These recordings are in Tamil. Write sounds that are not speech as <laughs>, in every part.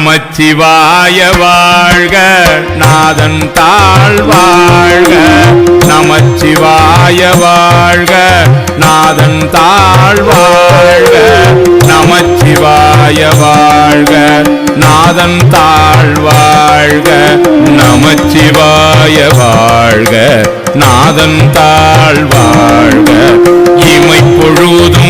நமச்சிவாய வாழ்க. நாதன் தாழ் வாழ்க. நமச்சிவாய வாழ்க. நாதன் தாழ் வாழ்க. நமச்சிவாய வாழ்க. நாதன் தாழ் வாழ்க. நமச்சிவாய வாழ்க. நாதன் தாழ் வாழ்க. இமை பொழுதும்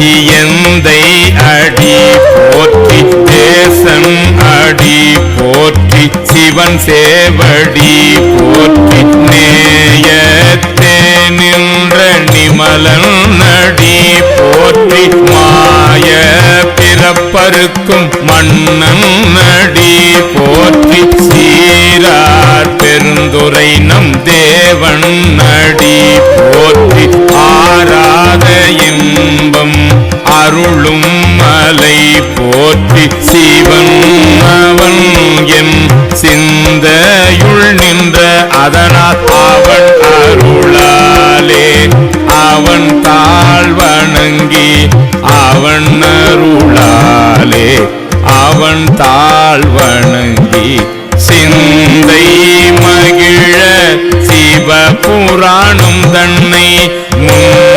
போற்றி எந்தை அடி போற்றி தேசம் அடி போற்றி சிவன் சேவடி போற்றி நேயத்தே நின்ற நிமலன் நடி போற்றி மாய பிறப்பருக்கும் மன்னன் நடி போற்றி சீரார் பெருந்துரை நம் தேவன் அதனால் அவன் அருளாலே அவன் தாழ் வணங்கி அவன் அருளாலே அவன் தாழ் வணங்கி சிந்தை மகிழ சிவ புராணம் தன்னை முந்தை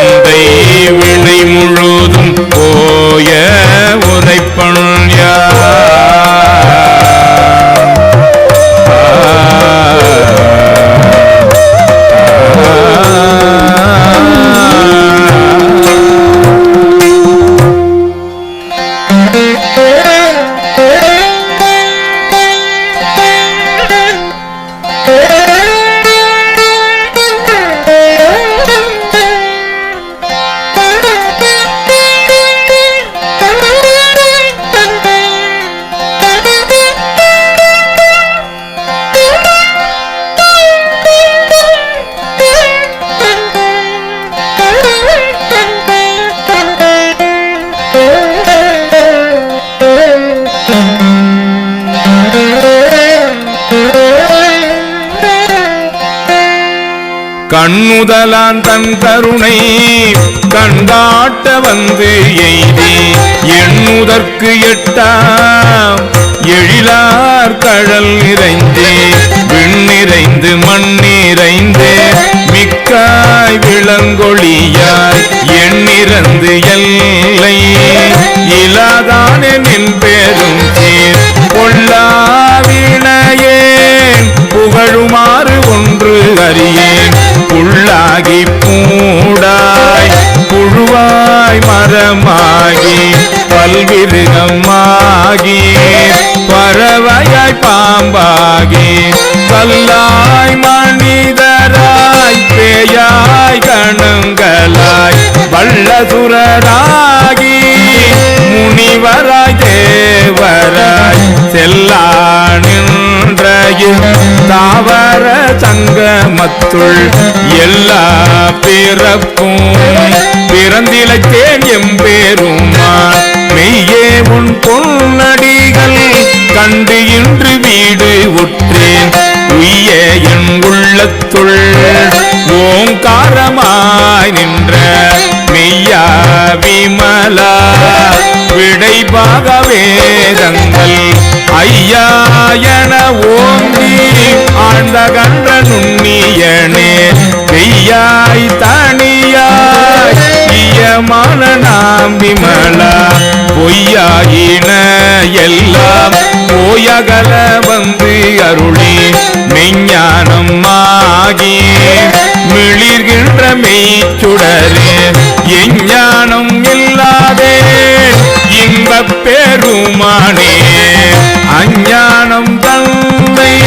கண்ணுதலான் தன் கருணை கண்டாட்ட வந்து எய்தி எண்ணுதற்கு எட்டாம் எழிலார் கழல் நிறைந்து விண்ணிறைந்து மண்ணிறைந்து மிக்காய் விளங்கொழியாய் எண்ணிறந்து எல்லை. இலாதானே நின் பேரும் தேர் பொல்லாவினையேன் புகழுமாறு ஒன்று அறியேன். கல்லாய் மனிதராய் பேயாய் கணுங்களாய் வல்லசுரராகி முனிவராய் தேவராய் செல்லா நின்றையும் தாவர சங்கமத்துள் எல்லா பிறப்பும் பிறந்திலத்தேன் எம்பேருமா மெய்யே உன் பொன்னடிகள் கண்டு இன்று வீடு உற்றேன் என் உள்ளத்துள் ஓங்காரமாய் நின்ற மெய்யா விமலா. விடைபாக வேதங்கள் ஐயா என ஓங்கி ஆழ்ந்த கன்ற நுண்ணியனே பெய்யாய் தனியாய் இயமான நாம் விமலா. பொய்யாயின எல்லாம் போயகல வந்து அருளி. மெஞ்ஞானம் ஆகி மிளிர்கின்ற மெய்ச்சுடரே. எஞ்ஞானம் இல்லாதே இன்பப் பெருமானே. அஞ்ஞானம் தந்தை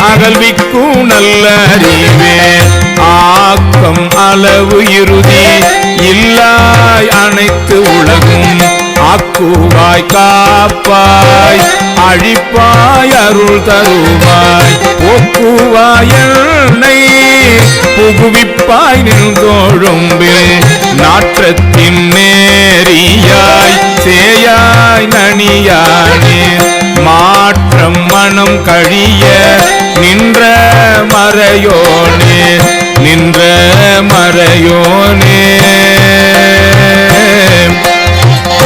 அகல்விக்கும் நல்ல அறிவே ஆக்கம் அளவு இறுதி இல்லாய் அனைத்து உலகும். ஆக்குவாய் காப்பாய் அழிப்பாய் அருள் தருவாய். ஒக்குவாய் என்னை புகுவிப்பாய் நின்றோழும்பில் நாற்றத்தின் நேரியாய் சேயாய் நனியானே. மாற்றம் மனம் கழிய நின்ற மறையோனே. நின்ற மறையோனே.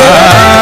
ah, <laughs>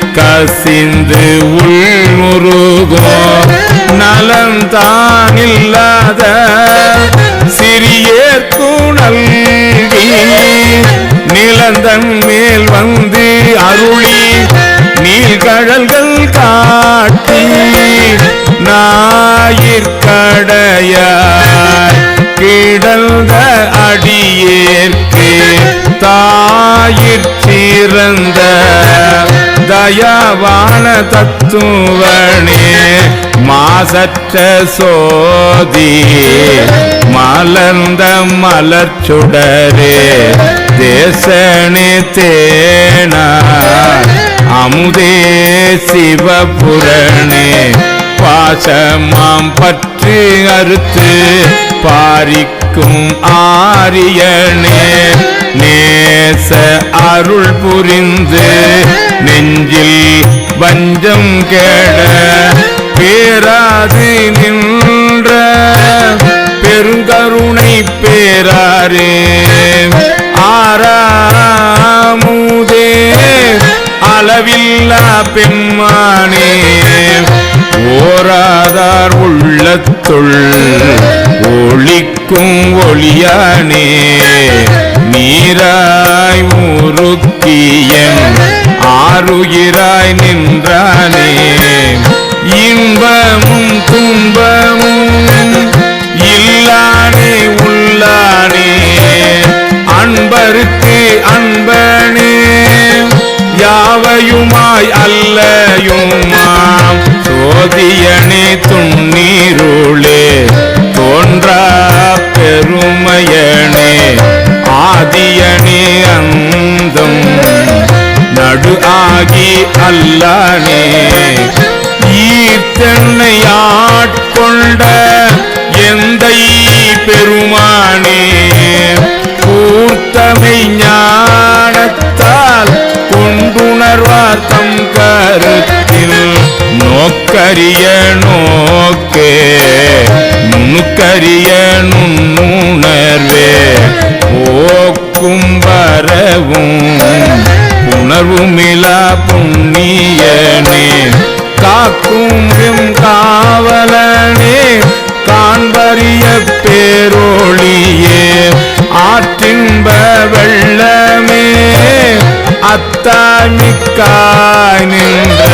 கசிந்து உள்முருகோ. நலந்தான் இல்லாத சிறியேற்கு நல்கி நிலந்தன் மேல் வந்து அருளி நீள்கழல்கள் காட்டி தயாவான தத்துவனே மாசற்ற சோதி மலர்ந்த மலர்ச்சுடரே தேசனே தேனா அமுதே சிவபுரணே. பாசமாம் பற்றி அறுத்து பாரிக்க பாரிக்கும் ஆரியனே. நேச அருள் புரிந்து நெஞ்சில் வஞ்சம் கேட. பேராது நின்ற பெருங்கருணை பேராரே. ஆறாமுதே அளவில்லா பெம்மானே ஓராதார் உள்ளத்துள் ஒளி விளக்கும் ஒளியானே நீராய் முருக்கியன் ஆறுயிராய் நின்றானே. இன்பமும் துன்பமும் இல்லானே உள்ளானே. அன்பருக்கு அன்பனே யாவையுமாய் அல்லையுமாம். சோதியனே துண்ணீருளே. வல்லானே ஈர்த்தன்னை ஆட்கொண்ட எந்த பெருமானே கூர்த்தமை ஞானத்தால் கொண்டுணர்வாத்தம் கருத்தில் நோக்கரிய நோக்கே நுணுக்கரிய நுண்ணுணர்வே போக்கும் வரவும் உணர்வுமிலா புண்ணியனே. காக்கும் எம் காவலனே காண்பறிய பேரோழியே. ஆற்றின்ப வெள்ளமே அத்தாமிக்காய் நின்ற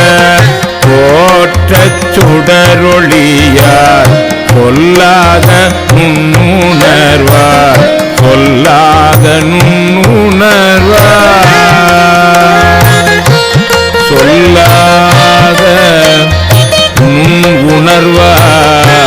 தோற்றச் சுடரொழியார். கொல்லாத நுண்ணுணர்வார் கொல்லாத நுண்ணுணர்வார். உணர்வாய்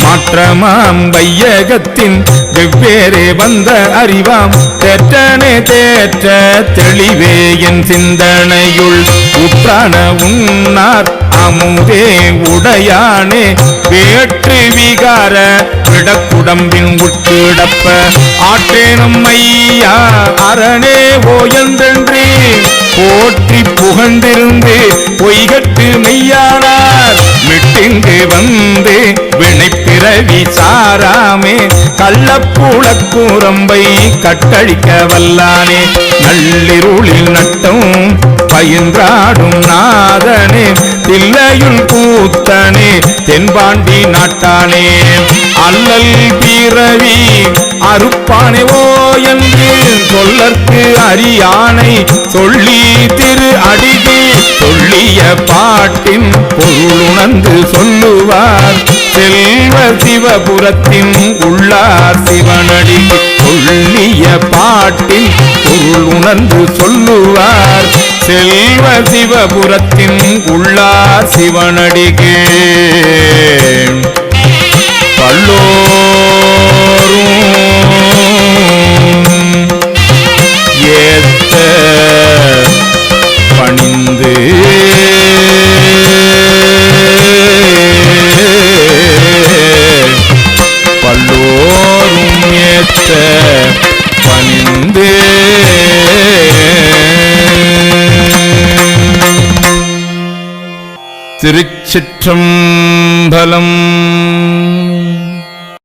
மாற்றமாம் வையகத்தின் வெவ்வேறே வந்த அறிவாம் ஏற்ற தெளிவே என் சிந்தனையுள். உற்றான உன்னார் அமுதே உடையானே. வேற்று விகார விடக்குடம்பின் உட்கிடப்ப. ஆற்றேனும் ஐயா அரணே ஓயந்தன்றே. போற்றி புகழ்ந்திருந்து பொய்கட்டு மெய்யானார். மிட்டிங்கு வந்து பிறவி சாராமே கள்ளப்புழக்கூரம்பை கட்டழிக்க வல்லானே. நள்ளிருளில் நட்டும் பயின்றாடும் நாதனே தில்லையுள் கூத்தனே தென்பாண்டி நாட்டானே. அல்லல் பிறவி அறுப்பானே ஓ என்று சொல்லற்கு அறியானை. சொல்லி திரு அடிகே சொல்லிய பாட்டின் பொருளுணர்ந்து சொல்லுவார். செல்வ சிவபுரத்தின் உள்ளார் சிவனடி சொல்லிய பாட்டில் பொருள் உணர்ந்து சொல்லுவார். செல்வ சிவபுரத்தின் உள்ளார் சிவனடிகே பல்லோரும் திருச்சிற்றம்பலம்